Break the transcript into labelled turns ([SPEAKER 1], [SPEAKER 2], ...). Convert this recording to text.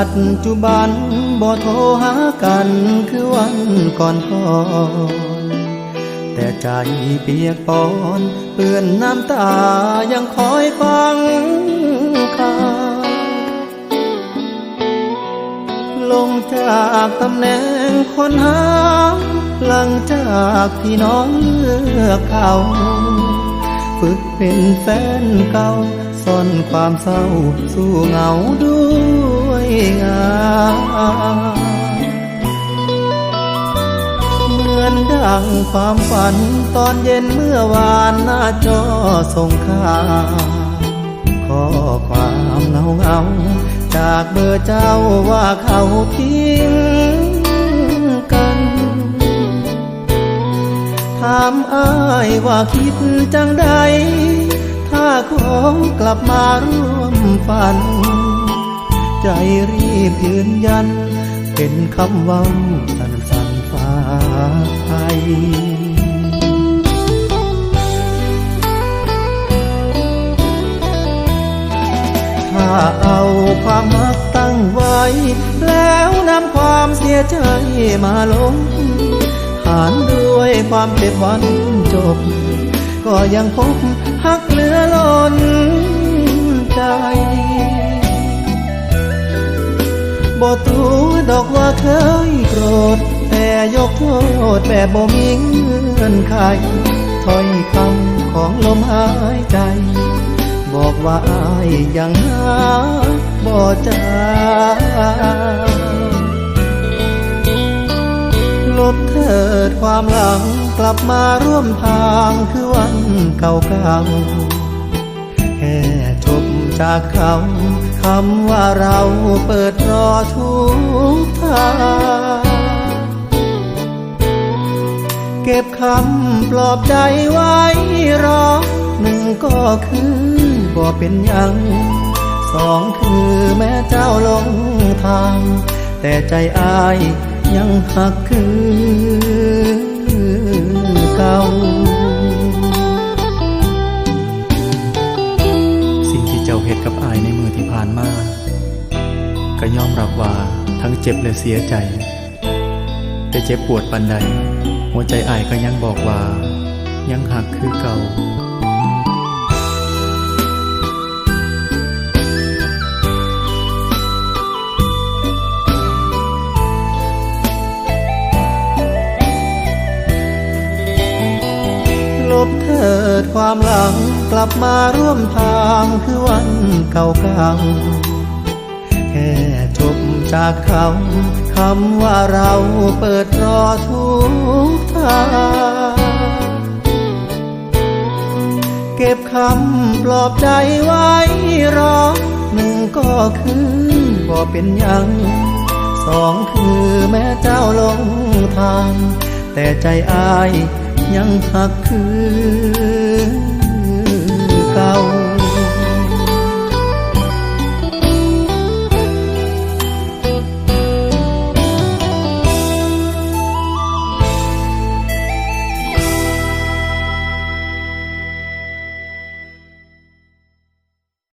[SPEAKER 1] ัจจุบันบ่โทรหากันคือวันก่อนก่อนแต่ใจเปียกปอนเปื้อนน้ำตายังคอยฟังข่าวลงจากตำแหน่งคนหาหลังจากที่น้องเลือกเขาฝึกเป็นแฟนเก่าซ่อนความเศร้าสู้เหงาด้วย งานเหมือนดังความฝันตอนเย็นเมื่อวานหน้าจอส่งข่าวข้อความเงาเงาๆจากเบอร์เจ้าว่าเขาทิ้งกัน ถามอ้ายว่าคิดจังใด ถ้าขอกลับมาร่วมฝัน ใจรีบยืนยัน เป็นคำว้าสันสันฟ้าไทยถ้าเอาความมักตั้งไว้ แล้วนำความเสียใจมาลง หารด้วยความเจ็บวันจบ ก็ยังพบหักเหลือล้นใจ บ่ตูดอกว่าเคยโกรธ แต่ยกโทษแบบบ่มีเงื่อนไขถ้อยคำของลมหายใจ บอกว่าอายยังหาบ่จางลบเถิดความหลังกลับมาร่วมทางคือวันเก่าๆแค่จบจากเขาคำว่าเราเปิด ทุกทางเก็บคำปลอบใจไว้รอหนึ่งก็คือบ่เป็นยังสองคือแม้เจ้าลงทาง แต่ใจอายยังหักคือเก่าสิ่งที่เจ้าเหตุกับอายในมือที่ผ่านมา ก็ยอมรับว่าทั้งเจ็บและเสียใจ แต่เจ็บปวดปันใด หัวใจอายก็ยังบอกว่า ยังหักคือเก่าลบเถิดความหลังกลับมาร่วมทางคือวันเก่าๆแค่จบจากเขาคำว่าเราเปิดรอทุกทางเก็บคำปลอบใจไว้รอหนึ่งก็คือบ่เป็นยังสองคือแม้เจ้าลงทาง แต่ใจอายยังหักคือเก่า